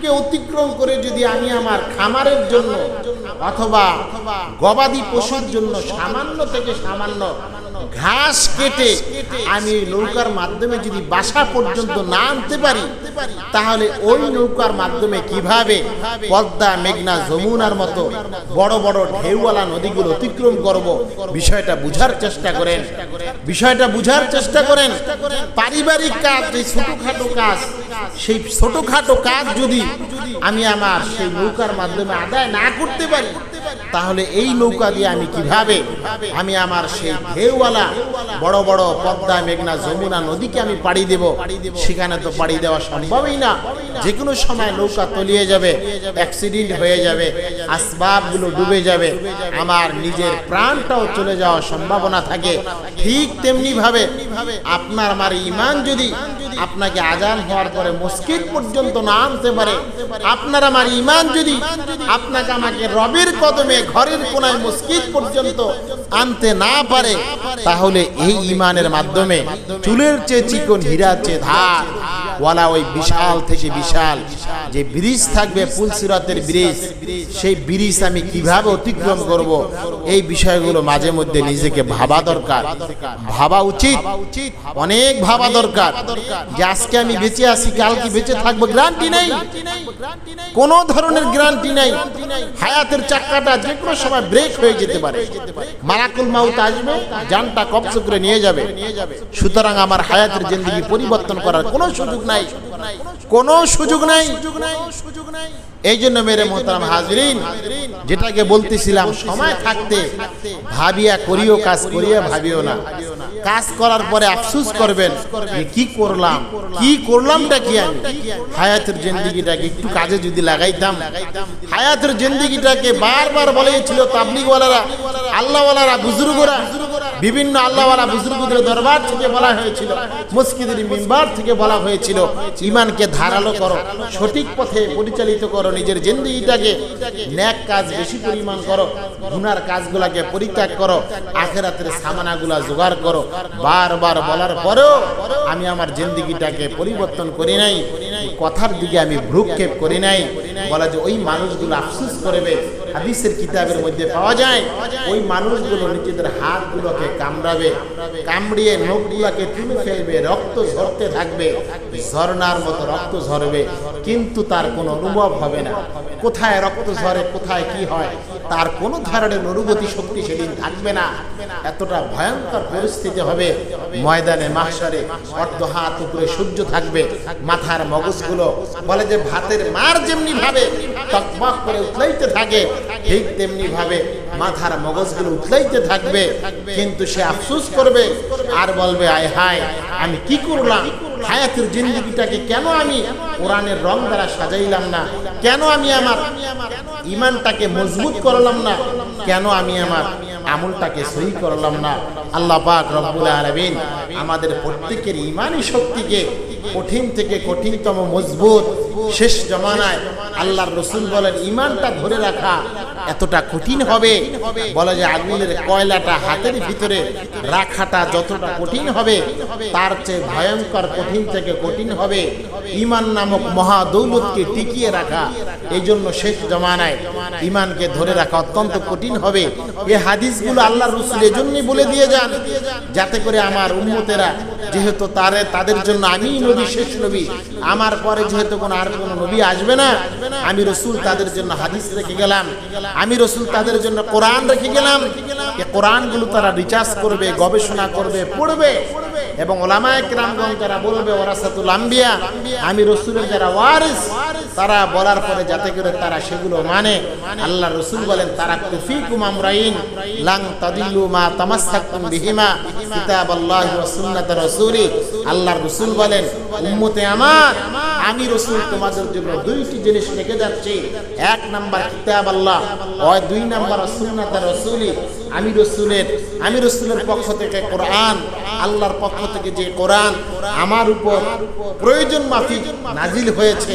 কে অতিক্রম করে যদি আমি আমার খামারের জন্য অথবা গবাদি পশুর জন্য সামান্য থেকে সামান্য ঘাস কেটে আমি নৌকার মাধ্যমে যদি বাসা পর্যন্ত না আনতে পারি, তাহলে ওই নৌকার মাধ্যমে কীভাবে পদ্মা, মেঘনা, যমুনার মতো বড় বড় ঢেউওয়ালা নদীগুলো অতিক্রম করব, বিষয়টা বুঝার চেষ্টা করেন। বিষয়টা বুঝার চেষ্টা করেন। পারিবারিক কাজ, যে ছোটখাটো কাজ, সেই ছোটখাটো কাজ যদি আমি আমার সেই নৌকার মাধ্যমে আদায় না করতে পারি, তাহলে এই নৌকা দিয়ে আমি কীভাবে আমি আমার সেই ঢেউওয়ালা বড় বড় পদ্মা, মেঘনা, যমুনা নদীকে আমি পাড়ি দেব। সেখানে তো পাড়ি দেওয়া সম্ভবই না। যে কোনো সময় নৌকা তলিয়ে যাবে অ্যাক্সিডেন্ট হয়ে যাবে, আসবাবগুলো ডুবে যাবে। আমার নিজের প্রাণটাও চলে যাওয়ার সম্ভাবনা থাকে। ঠিক তেমনি ভাবে আপনার, আমার ইমান যদি আপনাকে আজান হওয়ার পরে মসজিদ পর্যন্ত না আনতে পারে। আপনার আমার ইমান যদি আপনাকে আমাকে রবের কদমে ঘরের কোনায় মসজিদ পর্যন্ত আনতে না পারে, তাহলে এই ইমানের মাধ্যমে চুলের চেয়ে চিকন হীরার চেয়ে ধার। ওয়ালা ওই বিশাল থেকে বিশাল যে ব্রিজ থাকবে পুলসিরাতের ব্রিজ, সেই ব্রিজ আমি কীভাবে অতিক্রম করব? এই বিষয়গুলো মাঝে মধ্যে নিজেকে ভাবা দরকার। ভাবা উচিত। অনেক ভাবা দরকার যে আজকে আমি বেঁচে আছি, কালকে বেঁচে থাকব গ্রান্টি নেই। কোনো ধরনের গ্যারান্টি নেই। হায়াতের চাক্কাটা যে কোনো সময় ব্রেক হয়ে যেতে পারে। মারাকুল মাউত আসবে, জানটা কবজ করে নিয়ে যাবে। সুতরাং আমার হায়াতের জিন্দগি পরিবর্তন করার কোনো সুযোগ নাই। কোনো সুযোগ নাই। এই জন্য মেরে মোহতারাম হাজরিন যেটাকে বলতেছিলাম সময় থাকতে ভাবিয়া করিও কাজ করিয়া ভাবিও না। কাজ করার পরে আফসুস করবেন যে কি করলাম কি করলামটা কি আমি? হায়াতের জিন্দিগিটাকে একটু কাজে যদি লাগাইতাম হায়াতের জিন্দিগিটাকে বারবার বলেছিল তাবলিগওয়ালারা আল্লাহওয়ালারা বুজুর্গরা বিভিন্ন আল্লাহওয়ালা বুজুর্গদের দরবার থেকে বলা হয়েছিল, মসজিদের মিম্বার থেকে বলা হয়েছিল, ইমানকে ধারালো করো, সঠিক পথে পরিচালিত করো, নিজের জিন্দিগিটাকে ন্যাক কাজ বেশি পরিমাণ করো, গুনার কাজগুলাকে পরিত্যাগ করো, আখেরাতের সামানাগুলা জোগাড় করো। বারবার বলার পরেও আমি আমার জিন্দিগিটাকে পরিবর্তন করি নাই, কথার দিকে আমি ভ্রুক্ষেপ করি নাই। বলা যে ওই মানুষগুলো আফসুস করবে হাদিসের কিতাবের মধ্যে পাওয়া যায়, ওই মানুষগুলো নিজেদের হাতগুলোকে কামড়াবে, কামড়িয়ে নখগুলোকে তুলে ফেলবে, রক্ত ঝরতে থাকবে ঝর্ণার মতো রক্ত ঝরবে, কিন্তু তার কোনো অনুভব হবে না। কোথায় রক্ত ঝরে, কোথায় কি হয়, তার কোনো ধরনের অনুভূতি শক্তি সেদিন থাকবে না। এতটা ভয়ঙ্কর পরিস্থিতি হবে। ময়দানে মাহসারে অর্ধ হাত উপরে সূর্য থাকবে, মাথার মগজগুলো বলে যে ভাতের মার যেমনি ভাবে টকবক করে উতলাইতে থাকে, ঠিক তেমনি ভাবে মাথার মগজগুলো উতলাইতে থাকবে। কিন্তু সে আফসোস করবে আর বলবে, আয় হায়, আমি কি করলাম? হায়াতের জিন্দিগিটাকে কেন আমি কোরআনের রং দ্বারা সাজাইলাম না? কেন আমি আমার ইমানটাকে মজবুত করলাম না? কেন আমি আমার আমলটাকে সহি করলাম না? আল্লাহ পাক রব্বুল আলামিন আমাদের প্রত্যেকের ইমানি শক্তিকে কঠিন থেকে কঠিনতম মজবুত শেষ জমানায় আল্লাহর রসুল বলেন ইমানটা ধরে রাখা এতটা কঠিন হবে। বলে যে আগুনের কয়লাটা হাতের ভিতরে রাখাটা যতটা কঠিন হবে, তার চেয়ে ভয়ঙ্কর কঠিন থেকে কঠিন হবে। ইমান নামক মহা দৌলতকে টিকিয়ে রাখা এই জন্য শেষ জমানায় ইমানকে ধরে রাখা অত্যন্ত কঠিন হবে। এ হাদিসগুলো আল্লাহ রসুল এজন্যই বলে দিয়ে যান, যাতে করে আমার উন্মতেরা যেহেতু তারে, তাদের জন্য আমি নবী, শেষ নবী, আমার পরে যেহেতু কোনো আর কোনো নবী আসবে না। আমি রসুল তাদের জন্য হাদিস রেখে গেলাম। আমি রসুল তাদের জন্য কোরআন রেখে গেলাম। এ কোরআনগুলো তারা রিচার্জ করবে, গবেষণা করবে, পড়বে। এবং ওলামায় কিরামগঞ্জ যারা বলবে ওরাসাতুল আম্বিয়া আমি রসুলের যারা ওয়ারিস, তারা বলার পরে যাতে করে তারা সেগুলো মানে। আল্লাহ রসুল বলেন, তারা কুফিকুম আমরাইন লাং তাদিল্লু মা তামাসসাকুম বিহিমা কিতাবাল্লাহি ওয়া সুন্নাত রাসূলি। আল্লাহর রসুল বলেন, উম্মতে আমার, আমি রসুল তোমাদের জন্য দুইটি জিনিস রেখে যাচ্ছি। এক নাম্বার কিতাব আল্লাহ ওই দুই নাম্বার সুন্নাত রাসূলি। আমি রসুলের আমি রসুলের পক্ষ থেকে কোরআন, আল্লাহর পক্ষ থেকে যে কোরআন আমার উপর প্রয়োজন মাফিক নাজিল হয়েছে,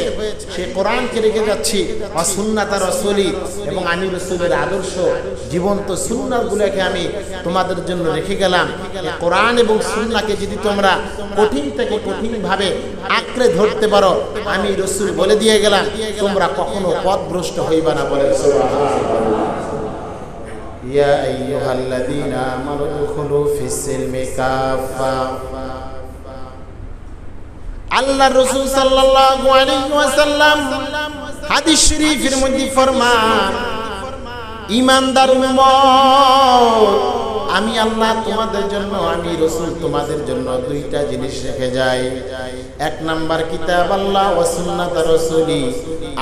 সে কোরআনকে রেখে যাচ্ছি। অসুন্নাতা রসলি এবং আমি রসুলের আদর্শ জীবন্ত সুন্নাগুলোকে আমি তোমাদের জন্য রেখে গেলাম। কোরআন এবং সুন্নাকে যদি তোমরা কঠিন থেকে কঠিন ভাবে আঁকড়ে ধরতে পারো, আমি রসুল বলে দিয়ে গেলাম, তোমরা কখনো পথভ্রষ্ট হইবা না বলে। يا أيها الذين آمنوا ادخلوا في السلم كافة আল্লাহ রসুল সাল্লাল্লাহু আলাইহি ওয়াসাল্লাম হাদিস শরীফের মধ্যে ফরমান ইমানদার উম্মত আমি আল্লাহ তোমাদের জন্য আমি রসুল তোমাদের জন্য দুইটা জিনিস রেখে যাই এক নাম্বার কিতাব আল্লাহ ও সুন্নাত রসুলি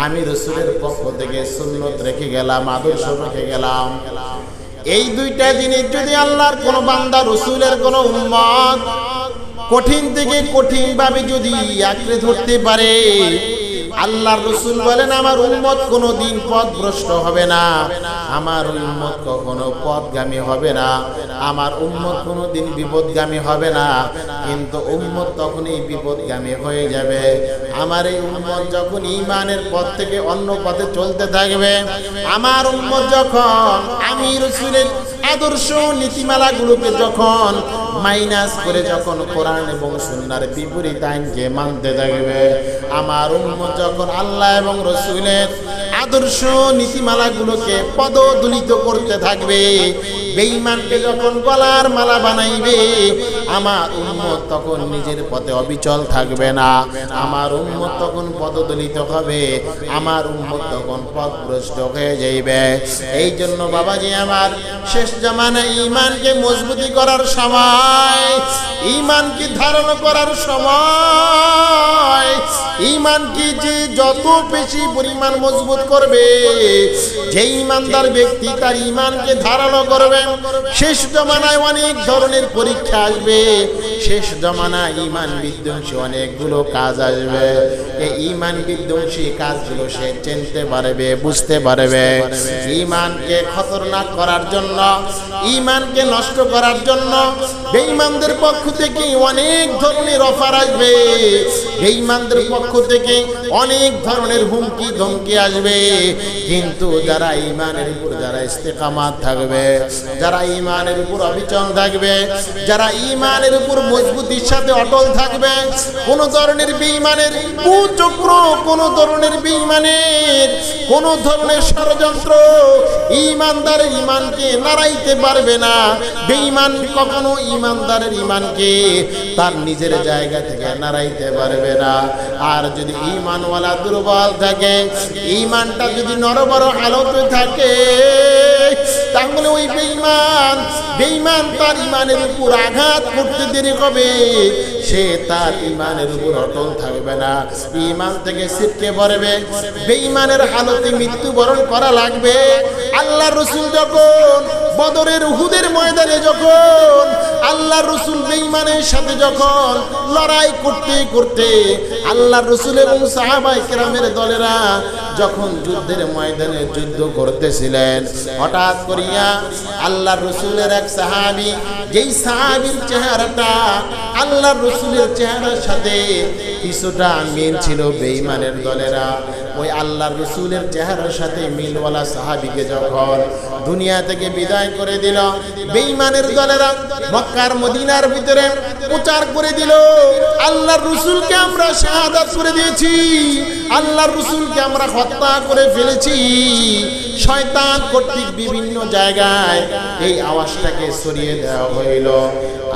আমি রসুলের পক্ষ থেকে সুন্নত রেখে গেলাম আদর্শ রেখে গেলাম এই দুইটা জিনিস যদি আল্লাহর কোন বান্দা, রসুলের কোন উম্মত, কঠিন থেকে কঠিন ভাবে যদি আঁকড়ে ধরতে পারে আল্লাহর রসুল বলেন, আমার উম্মত কোনো দিন পথ ভ্রষ্ট হবে না। আমার উম্মত কখনো পথগামী হবে না। আমার উম্মত কোনো দিন বিপদগামী হবে না। কিন্তু উম্মত তখনই বিপদগামী হয়ে যাবে। আমার এই উম্মত যখন ইমানের পথ থেকে অন্য পথে চলতে থাকবে, আমার উম্মত যখন আমি রসুলের আদর্শ নীতিমালাগুলোকে যখন মাইনাস করে যখন কোরআন এবং সুন্নার বিপরীত আইনকে মানতে থাকবে, আমার উম্মত যখন আল্লাহ এবং রসুলের আদর্শ নীতিমালাগুলোকে পদদলিত করতে থাকবে। বেঈমানকে যখন গলার মালা বানাইবে, আমার উম্মত তখন নিজের পথে অবিচল থাকবে না। আমার উম্মত তখন পদদলিত হবে, আমার উম্মত তখন পথভ্রষ্ট হয়ে যাইবে। এই জন্য বাবাজি আমার শেষ জামানায় ইমানকে মজবুতি করার সময় ইমানকে ধারণ করার সময় ইমানকে যে যত বেশি পরিমাণ মজবুত করবে, যে ইমানদার ব্যক্তি তার ইমানকে ধারণ করবে, শেষ জমানায় অনেক ধরনের পরীক্ষা আসবে, শেষ জমানায় ইমান বিধ্বংসী অনেকগুলো কাজ আসবে। এই ইমান বিধ্বংসী কাজগুলো সে চিনতে পারবে, বুঝতে পারবে। ইমানকে খতরনাক করার জন্য, ইমানকে নষ্ট করার জন্য, বেঈমানদের পক্ষ থেকে অনেক ধরনের অফার আসবে। বেঈমানদের পক্ষ থেকে অনেক ধরনের হুমকি, ধমকি আসবে। কিন্তু যারা ইমানের উপর, যারা ইস্তেকামাত থাকবে, যারা ইমানের উপর অবিচল থাকবে, যারা ইমানের উপর মজবুতির সাথে অটল থাকবে, কোন ধরনের বেঈমানের কুচক্র, কোন ধরনের বেঈমানের, কোন ধরনের ষড়যন্ত্র ইমানদারের ইমানকে নাড়াইতে পারবে না। বেঈমান কখনো ইমানদারের ইমানকে তার নিজের জায়গা থেকে নাড়াইতে পারবে না। আর যদি ইমানওয়ালা দুর্বল থাকে ইমানটা যদি নরবর হালতে থাকে, তাহলে ওই বেঈমান বেঈমান তার ইমানের উপর আঘাত করতে দেরি হবে সে তার ইমানের উপর অটল থাকবে না। ইমান থেকে ছিটকে পড়বে। বেঈমানের হালতে মৃত্যুবরণ করা লাগবে। আল্লাহ রসুল যখন বদরের উহুদের ময়দানে যখন আল্লাহ রসুল বেঈমানের সাথে যখন লড়াই করতে করতে আল্লাহ রসুল এবং সাহাবাই কেরামের দলেরা যখন যুদ্ধের ময়দানে যুদ্ধ করতেছিলেন, হঠাৎ করিয়া আল্লাহ রসুলের এক সাহাবি, যেই সাহাবির চেহারাটা আল্লাহ রসুলের চেহারার সাথে কিছুটা মিল ছিল বেঈমানের দলেরা। ওই আল্লাহ রসুলের চেহারার সাথে মিলওয়ালা সাহাবিকে যখন দুনিয়া থেকে বিদায় করে দিল, বেঈমানের দলেরা মক্কার মদিনার ভিতরে প্রচার করে দিল, আল্লাহর রসুলকে আমরা শাহাদাত করে দিয়েছি, আল্লাহর রসুলকে আমরা হত্যা করে ফেলেছি। শয়তান কর্তৃক বিভিন্ন জায়গায় এই আওয়াজটাকে সরিয়ে দেওয়া হইল।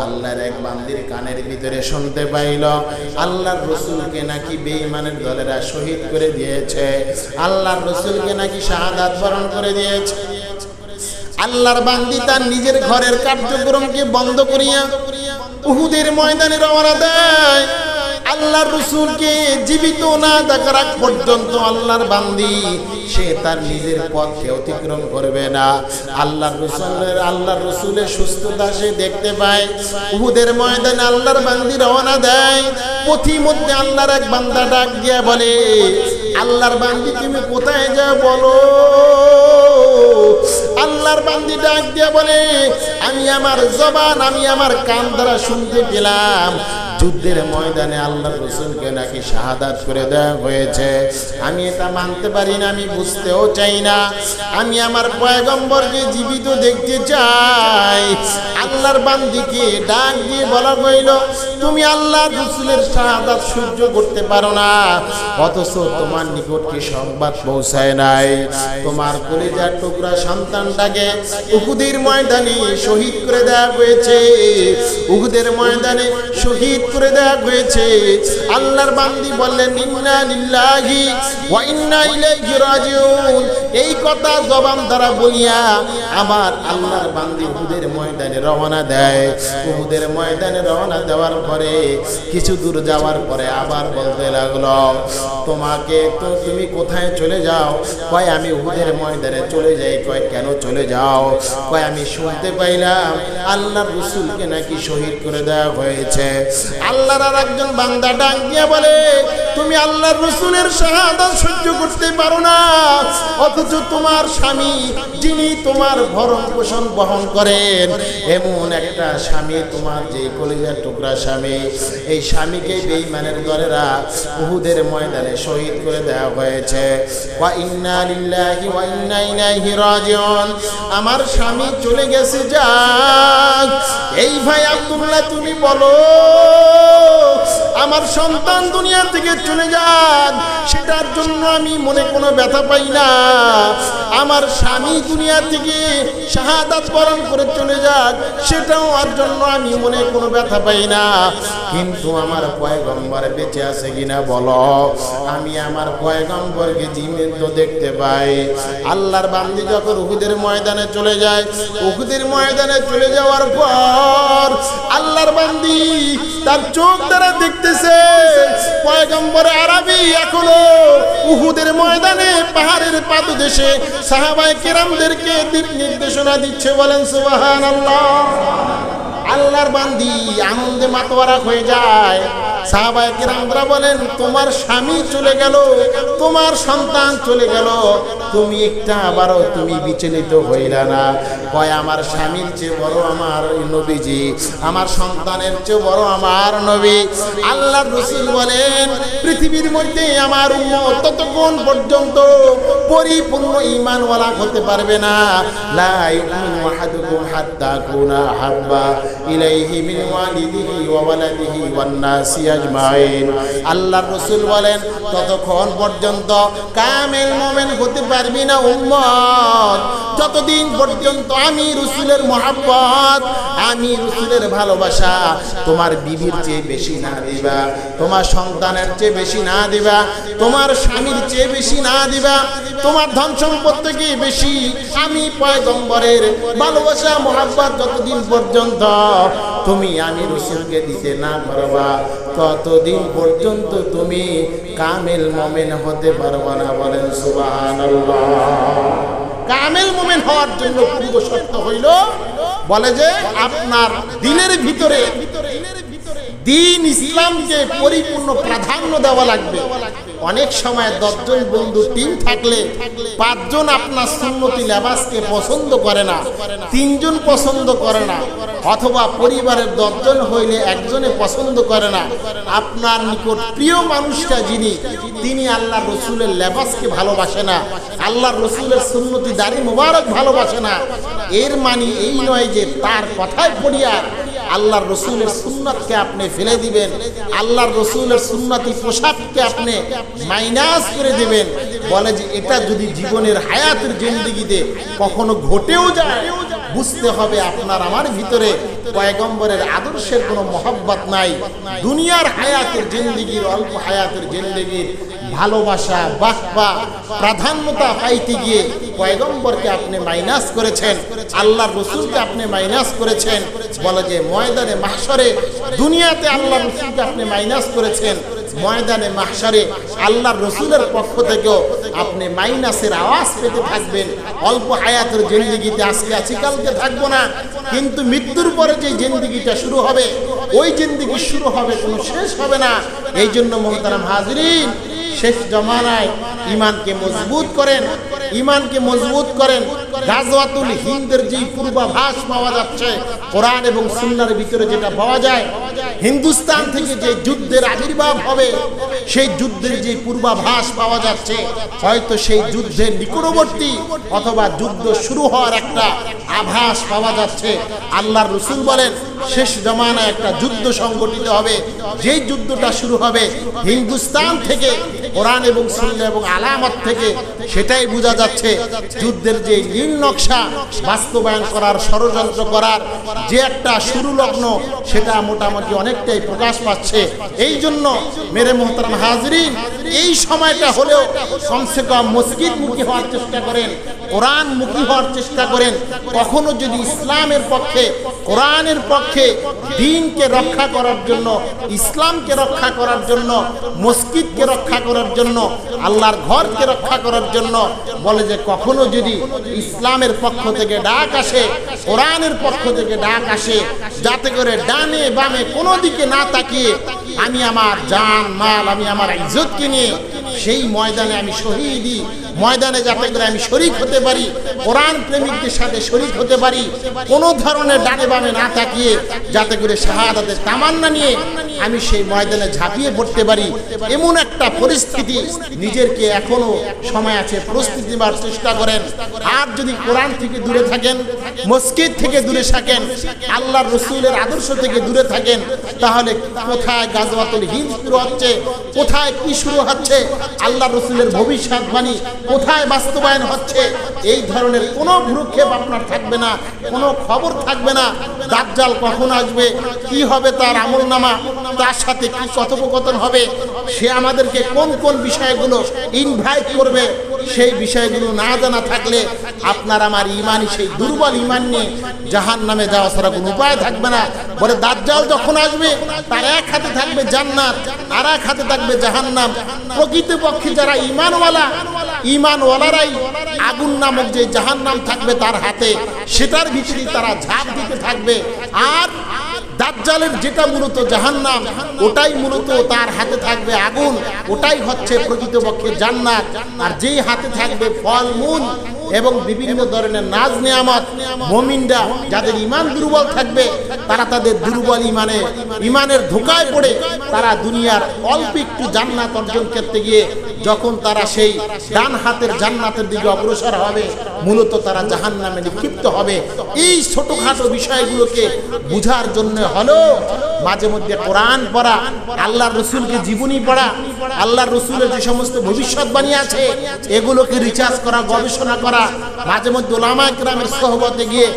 আল্লাহর এক বান্দির কানের ভিতরে শুনতে পাইল। আল্লাহর রসুলকে নাকি বেঈমানের দলেরা শহীদ করে দিয়েছে। আল্লাহর রসুলকে নাকি শাহাদাত বরণ করে দিয়েছে। আল্লাহর বান্দি তার নিজের ঘরের কার্যক্রমকে বন্ধ করিয়া উহুদের ময়দানে রওনা দেয়। আল্লাহর রসুলকে জীবিত না দেখার আগ পর্যন্ত আল্লাহর বান্দি, সে তার নিজের পথকে অতিক্রম করবে না। আল্লাহর রসুলের আল্লাহর রসুলের সুস্থতা সে দেখতে পায়। উহুদের ময়দানে আল্লাহর বান্দি রওনা দেয়। পথি মধ্যে আল্লাহর এক বান্দা ডাক দিয়া বলে, আল্লাহর বান্দি, তুমি কোথায় যাও বলো? আল্লাহর বান্দি ডাক দিয়া বলে, আমি আমার জবান, আমি আমার কান দ্বারা শুনতে পেলাম। যুদ্ধের ময়দানে আল্লাহ রসুলকে নাকি শাহাদাত করে দেওয়া হয়েছে। আমি এটা মানতে পারি না, আমি বুঝতেও চাই না। আমি আমার পয়গম্বরকে জীবিত দেখতে চাই। আল্লাহর বান্দিকে ডাক দিয়ে বলা হইল, তুমি আল্লাহ রসুলের শাহাদাত সহ্য করতে পারো না। অথচ তোমার নিকট কি সংবাদ পৌঁছায় নাই। তোমার কলিজার টুকরা সন্তানটাকে উহুদের ময়দানে শহীদ করে দেওয়া হয়েছে। উহুদের ময়দানে শহীদ করে দেওয়া হয়েছে। আল্লাহর বান্দি বললেন ইন্না লিল্লাহি ওয়া ইন্না ইলাইহি রাজিউন। এই কথা জবান দ্বারা বলিয়া আমার আল্লাহর বান্দি উহুদের ময়দানে রওনা দেয়। উহুদের ময়দানে রওনা দেওয়ার পরে, কিছু দূর যাওয়ার পরে আবার বলতে লাগল, তোমাকে তো তুমি কোথায় চলে যাও? কয়, আমি উহুদের ময়দানে চলে যাই, কয়, কেন চলে যাও? কয়, আমি শুনতে পাইলাম আল্লাহর রসুলকে নাকি শহীদ করে দেওয়া হয়েছে। আল্লাহর আর একজন বান্দা ডাক বলে তুমি আল্লাহর রসুলের শাহাদাত সহ্য করতে পারো না। অথচ তোমার স্বামী, যিনি তোমার ভরণ পোষণ বহন করেন, এমন একটা স্বামী তোমার যে কলিজার টুকরা স্বামী, এই স্বামীকে বেঈমানের দলেরা উহুদের ময়দানে শহীদ করে দেওয়া হয়েছে। আমার স্বামী চলে গেছে, যাক। এই ভাই আব্দুল্লাহ, তুমি বলো, আমার সন্তান দুনিয়া থেকে চলে যান, সেটার জন্য আমি মনে কোনো ব্যথা পাই না। আমার স্বামী দুনিয়া থেকে শাহাদাত বরণ করে চলে যাক, সেটাও আর জন্য আমি মনে কোনো ব্যথা পাই না। কিন্তু আমার পয়গম্বর বেঁচে আছে কিনা বলো? আমি আমার পয়গম্বরকে জীবিত দেখতে পাই। আল্লাহর বান্দি যখন উহুদের ময়দানে চলে যায়, উহুদের ময়দানে চলে যাওয়ার পর আল্লাহর বান্দি তার চোখ দ্বারা দেখতেছে, পয়গম্বর আরবি এখনও উহুদের ময়দানে পাহাড়ের পাদদেশে সাহাবায় কেরামদেরকে দিক নির্দেশনা দিচ্ছে, বলেন সুবাহান আল্লাহ আল্লাহর বান্দি আনন্দে মাতোয়ারা হয়ে যায়। বলেন, তোমার স্বামী চলে গেল, তোমার সন্তান চলে গেল, তুমি একটা আবারও তুমি বিচলিত হইলা না। কয়, আমার স্বামীর চেয়ে বড় আমার নবীজি, আমার সন্তানের চেয়ে বড় আমার নবী। আল্লাহর রসুল বলেন, পৃথিবীর মধ্যে আমার ততক্ষণ পর্যন্ত পরিপূর্ণ ঈমানওয়ালা হতে পারবে না। লা ইউমিনু আহাদুকুম হাত্তা হাব্বা আজমাইন। আল্লাহর রাসূল বলেন, ততক্ষণ পর্যন্ত কামেল মুমিন হতে পারবি না, উম্মত। যতদিন পর্যন্ত আমি রসুলের মহাব্বত, আমি রসুলের ভালোবাসা তোমার বিবির চেয়ে বেশি না দিবা, তোমার সন্তানের চেয়ে বেশি না দিবা, তোমার স্বামীর চেয়ে বেশি না দিবা, তোমার ধন সম্পদ থেকে বেশি আমি পয়গম্বরের ভালোবাসা, মহাব্বত যতদিন পর্যন্ত তুমি আমি রসুলকে দিতে না পারবা। ততদিন পর্যন্ত তুমি কামেল মোমেন হতে পারবা না বলেন সুবহানাল্লাহ। কামেল মোমেন হওয়ার জন্য পূর্ব শর্ত হইল, বলে যে আপনার ভিতরে ভিতরে দিন ইসলামকে পরিপূর্ণ প্রাধান্য দেওয়া লাগবে। অনেক সময় দশজন বন্ধু টিম থাকলে পাঁচজন আপনার সুন্নতি লেবাসকে পছন্দ করে না, তিনজন পছন্দ করে না, অথবা পরিবারের দশজন হইলে একজনে পছন্দ করে না। আপনার নিকট প্রিয় মানুষটা যিনি, তিনি আল্লাহ রসুলের লেবাসকে ভালোবাসে না আল্লাহ রসুলের সুন্নতি দাড়ি মোবারক ভালোবাসে না। এর মানে এই নয় যে তার কথায় পড়িয়া আল্লাহর রসুলের সুন্নতকে আপনি ফেলে দিবেন, আল্লাহর রসুলের সুন্নতি পোশাককে আপনি মাইনাস করে দিবেন। বলে যে এটা যদি জীবনের হায়াতের জিন্দিগিতে কখনো ঘটেও যায় বুঝতে হবে আপনার আমার ভিতরে পয়গম্বরের আদর্শের কোনো মহব্বত নাই। দুনিয়ার হায়াতের জিন্দিগির, অল্প হায়াতের জিন্দিগির, ভালোবাসা, বাহবা, প্রাধান্যতা পাইতে গিয়ে পয়গম্বরকে আপনি মাইনাস করেছেন, আল্লাহর রসুলকে আপনি মাইনাস করেছেন, বলে যে ময়দানে মাহসরে দুনিয়াতে আল্লাহ রসুলকে আপনি মাইনাস করেছেন ময়দানে মাহসারে আল্লাহর রসুলের পক্ষ থেকেও আপনি মাইনাসের আওয়াজ পেতে থাকবেন। অল্প হায়াতের জিন্দিগিতে আজকে আছি, কালকে থাকব না। কিন্তু মৃত্যুর পরে যে জিন্দিগিটা শুরু হবে, ওই জিন্দিগি শুরু হবে, কোনো শেষ হবে না। এই জন্য মোহতারাম হাজরিন, শেষ জমানায় ইমানকে মজবুত করেন, ইমানকে মজবুত করেন। গাজওয়াতুল হিন্দের যেই পূর্বাভাস পাওয়া যাচ্ছে, কোরআন এবং সুন্নার ভিতরে যেটা পাওয়া যায়, হিন্দুস্তান থেকে যে যুদ্ধের আবির্ভাব হবে, সেই যুদ্ধের যে পূর্বাভাস পাওয়া যাচ্ছে, হয়তো সেই যুদ্ধের নিকটবর্তী অথবা যুদ্ধ শুরু হওয়ার একটা আভাস পাওয়া যাচ্ছে। আল্লাহর রসুল বলেন, শেষ জমানায় একটা যুদ্ধ সংগঠিত হবে। যেই যুদ্ধটা শুরু হবে, হিন্দুস্তান থেকে, কোরআন এবং সুন্না এবং আলামত থেকে, সেটাই বোঝা যাচ্ছে, যুদ্ধের যে নীল নকশা বাস্তবায়ন করার, ষড়যন্ত্র করার, যে একটা শুরু লগ্ন, সেটা মোটামুটি অনেকটাই প্রকাশ পাচ্ছে। এই জন্য মেরে মোহতারাম হাজরিন, এই সময়টা হলেও কমসে কম মসজিদ মুখী হওয়ার চেষ্টা করেন কোরআন মুখী হওয়ার চেষ্টা করেন। কখনো যদি ইসলামের পক্ষে, কোরআনের পক্ষে দিনকে রক্ষা করার জন্য, ইসলামকে রক্ষা করার জন্য, মসজিদকে রক্ষা করার জন্য, আল্লাহর ঘরকে রক্ষা করার জন্য বলে যে কখনো যদি ইসলামের পক্ষ থেকে ডাক আসে, কোরআনের পক্ষ থেকে ডাক আসে, যাতে করে ডানে বামে কোনো দিকে না তাকিয়ে আমি আমার জান, মাল, আমি আমার ইজ্জতকে নিয়ে সেই ময়দানে আমি শহীদি ময়দানে যাতে করে আমি শরিক হতে পারি, কোরআন প্রেমিকদের সাথে শরিক হতে পারি, কোনো ধরনের ডানে বামে না তাকিয়ে যাতে করে শাহাদাতের তামান্না নিয়ে আমি সেই ময়দানে ঝাঁপিয়ে পড়তে পারি, এমন একটা পরিস্থিতি নিজেরকে এখনও সময় আছে প্রস্তুতি নেওয়ার চেষ্টা করেন। আর যদি কোরআন থেকে দূরে থাকেন, মসজিদ থেকে দূরে থাকেন, আল্লাহর রসুলের আদর্শ থেকে দূরে থাকেন, তাহলে কোথায় গাজওয়াতুল হিন্দ শুরু হচ্ছে, কোথায় কি শুরু হচ্ছে আল্লাহ রসুলের ভবিষ্যৎ ভবিষ্যৎবাণী কোথায় বাস্তবায়ন হচ্ছে? এই ধরনের কোনো ভ্রুক্ষেপ আপনার থাকবে না, কোনো খবর থাকবে না। দাজ্জাল কখন আসবে? কি হবে তার আমল নামা তার সাথে কি কথোপকথন হবে? সে আমাদেরকে কোন কোন বিষয়গুলো ইনভাইট করবে? সেই বিষয়গুলো না জানা থাকলে আপনার আমার ইমানই সেই দুর্বল ইমান নিয়ে জাহান নামে যাওয়া ছাড়া কোনো উপায় থাকবে না। বলে দাজ্জাল যখন আসবে, তার এক হাতে থাকবে জান্নাত, আর এক হাতে থাকবে জাহান্নাম। প্রকৃতপক্ষে যারা ইমানওয়ালা ইমানওয়ালারাই আগুন নামক যে জাহান নাম থাকবে তার হাতে, সেটার ভিতরে তারা ঝাঁপ দিতে থাকবে। আর দাজ্জালের যেটা মূলত জাহান্নাম, ওটাই মূলত তার হাতে থাকবে আগুন, ওটাই হচ্ছে প্রকৃতপক্ষে জান্নাত। আর যেই হাতে থাকবে ফল মূল এবং বিভিন্ন ধরনের নাজ নিয়ামত মমিনরা যাদের ইমান দুর্বল থাকবে, তারা তাদের দুর্বল ইমানে ইমানের ধোকায় পড়ে তারা দুনিয়ার অল্প একটু জান্নাত অর্জন করতে গিয়ে যখন তারা সেই ডান হাতের জান্নাতের দিকে অগ্রসর হবে, মূলত তারা জাহান নামে নিক্ষিপ্ত হবে। এই ছোটখাটো বিষয়গুলোকে বুঝার জন্য হলো, মাঝে মধ্যে কোরআন পড়া আল্লাহ রসুলকে জীবনী পড়া আল্লাহ রসুলের যে সমস্ত ভবিষ্যৎবাণী আছে, এগুলোকে রিচার্জ করা, গবেষণা করা, মাঝে মধ্যে ওলামা গ্রামের সহবতে গিয়ে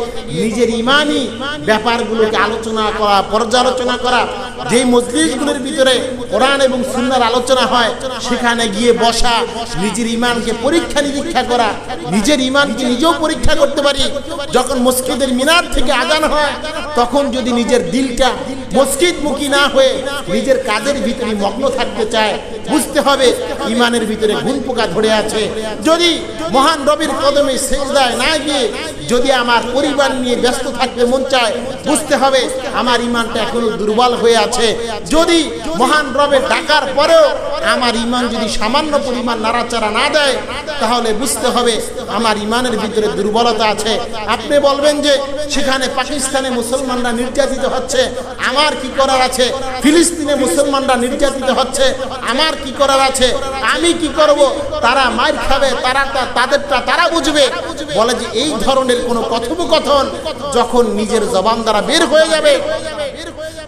নিজের ইমানি ব্যাপারগুলোকে আলোচনা করা, পর্যালোচনা করা যেই মসজিদগুলোর ভিতরে কোরআন এবং সুন্নার আলোচনা হয়, সেখানে গিয়ে বসা, নিজের ইমানকে পরীক্ষা নিরীক্ষা করা, নিজের ইমানকে নিজেও পরীক্ষা করতে পারি। যখন মসজিদের মিনার থেকে আজান হয়, তখন যদি নিজের দিলটা মসজিদমুখী না হয়ে নিজের কাজের ভিতরে মগ্ন থাকতে চায়, বুঝতে হবে ইমানের ভিতরে ঘুম পোকা ধরে আছে। যদি মহান রবির কদমে সেজদায় না গিয়ে যদি আমার পরিবার নিয়ে ব্যস্ত থাকতে মন চায়, বুঝতে হবে আমার ইমানটা এখনও দুর্বল হয়ে আছে। যদি মহান রবের ডাকার পরেও আমার ইমান যদি সামান্য পরিমাণ নাড়াচাড়া না দেয়, তাহলে বুঝতে হবে আমার ইমানের ভিতরে দুর্বলতা আছে। আপনি বলবেন যে সেখানে পাকিস্তানে মুসলমানরা নির্যাতিত হচ্ছে, আমার কি করার আছে? ফিলিস্তিনে মুসলমানরা নির্যাতিত হচ্ছে, আমার কি করার আছে? আমি কি করব? তারা মার খাবে, তারা তাদেরটা তারা বুঝবে। বলে যে এই ধরনের কোনো কথোপকথন যখন নিজের জবান দ্বারা বের হয়ে যাবে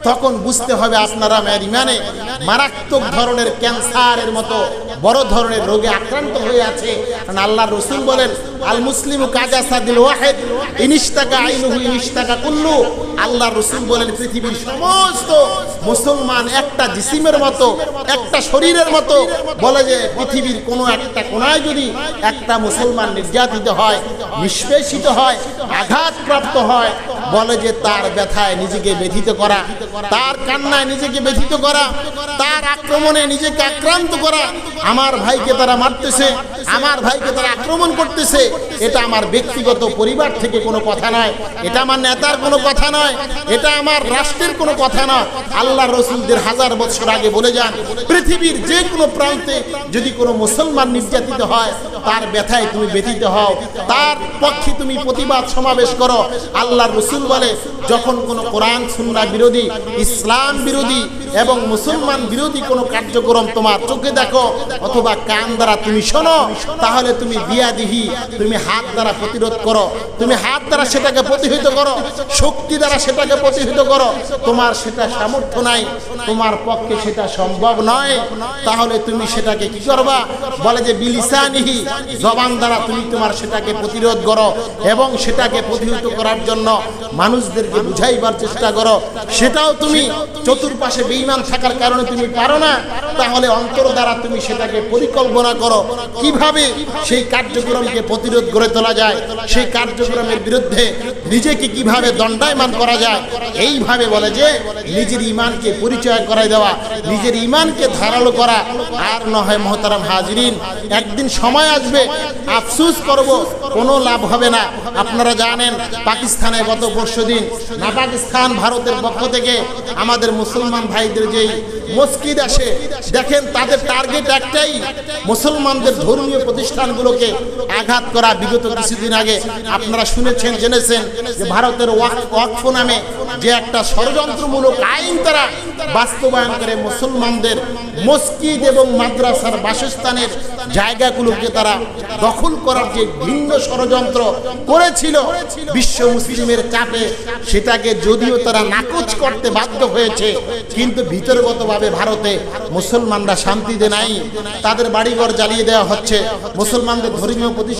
তখন বুঝতে হবে আপনারা ম্যারিম্যানে মারাত্মক ধরনের ক্যান্সারের মতো বড় ধরনের রোগে আক্রান্ত হয়ে আছে। কারণ আল্লাহ রসুল বলেন আল মুসলিম কাজা সাদিল ওয়াহেদ ইনিস্তাকা আইনুহু ইনিস্তাকা কুল্লু। আল্লাহ রসুল বলেন, পৃথিবীর সমস্ত মুসলমান একটা জিসিমের মতো, একটা শরীরের মতো। বলে যে, পৃথিবীর কোনো একটা কোনায় যদি একটা মুসলমান নির্যাতিত হয়, নিষ্পেষিত হয়, আঘাতপ্রাপ্ত হয়, বলে যে তার ব্যথায় নিজেকে ব্যথিত করা, তার কান্নায় নিজেকে ব্যথিত করা, তার আক্রমণে নিজেকে আক্রান্ত করা আমার ভাইকে তারা মারতেছে, আমার ভাইকে তারা আক্রমণ করতেছে। এটা আমার ব্যক্তিগত পরিবার থেকে কোনো কথা নয়। এটা আমার নেতার কোনো কথা নয়। এটা আমার রাষ্ট্রের কোনো কথা নয়। আল্লাহ রসুলদের হাজার বছর আগে বলে যান, পৃথিবীর যে কোনো প্রান্তে যদি কোনো মুসলমান নির্যাতিত হয়, তার ব্যথায় তুমি ব্যথিত হও। তার পক্ষে তুমি প্রতিবাদ সমাবেশ করো। আল্লাহ রসুল বলে, যখন কোনো কোরআন, সুন্না বিরোধী, ইসলাম বিরোধী এবং মুসলমান বিরোধী কোনো কার্যক্রম তোমার চোখে দেখো অথবা কান দ্বারা তুমি শোনো, তাহলে তুমি দিহি তুমি হাত দ্বারা প্রতিরোধ করো। তুমি হাত দ্বারা সেটাকে প্রতিহিত করো, শক্তি দ্বারা সেটাকে প্রতিহিত করো। তোমার সেটা সামর্থ্য নাই, তোমার পক্ষে সেটা সম্ভব নয়। তাহলে তুমি সেটাকে কি করবা? বলে যে বিলিসানিহি, জবান দ্বারা তুমি তোমার সেটাকে প্রতিরোধ করো এবং সেটাকে প্রতিহিত করার জন্য মানুষদেরকে বুঝাইবার চেষ্টা করো। সেটাও তুমি চতুর্পাশে বেঈমান থাকার কারণে তুমি পারো না। তাহলে অন্তর দ্বারা তুমি সেটাকে পরিকল্পনা করো। কীভাবে সেই কার্যক্রমকে প্রতিরোধ করে তোলা যায়, সেই কার্যক্রমের বিরুদ্ধে নিজেকে কীভাবে দণ্ডায়মান করা যায়, এইভাবে বলে যে নিজের ইমানকে পরিচয় করাই দেওয়া, নিজের ইমানকে ধারালো করা। আর নয় মহতারাম হাজরিন, একদিন সময় আসবে, আফসুস করব, কোনো লাভ হবে না। আপনারা জানেন, পাকিস্তানে গত পরশু দিন না পাকিস্তান ভারতের পক্ষ থেকে আমাদের মুসলমান ভাইদের যেই মসজিদ আসে, দেখেন তাদের টার্গেট একটাই মুসলমানদের ধর্মীয় প্রতিষ্ঠানগুলোকে আঘাত করা। বিগত কিছুদিন আগে আপনারা শুনেছেন, জেনেছেন যে ভারতের ওয়াক- ওয়াকফ নামে যে একটা ষড়যন্ত্রমূলক আইন তারা বাস্তবায়ন করে মুসলমানদের মসজিদ এবং মাদ্রাসার বাসস্থানের জায়গাগুলোকে তারা দখল করার যে ভিন্ন ষড়যন্ত্র করেছিল বিশ্ব মুসলিমের চাপে, সেটাকে যদিও তারা নাকচ করতে বাধ্য হয়েছে, কিন্তু ভিতরগতভাবে ভারতে মুসলমানরা শান্তিতে নাই। তাদের বাড়িঘর জ্বালিয়ে দেওয়া হচ্ছে। মুসলমানদের ধর্মীয় প্রতিষ্ঠান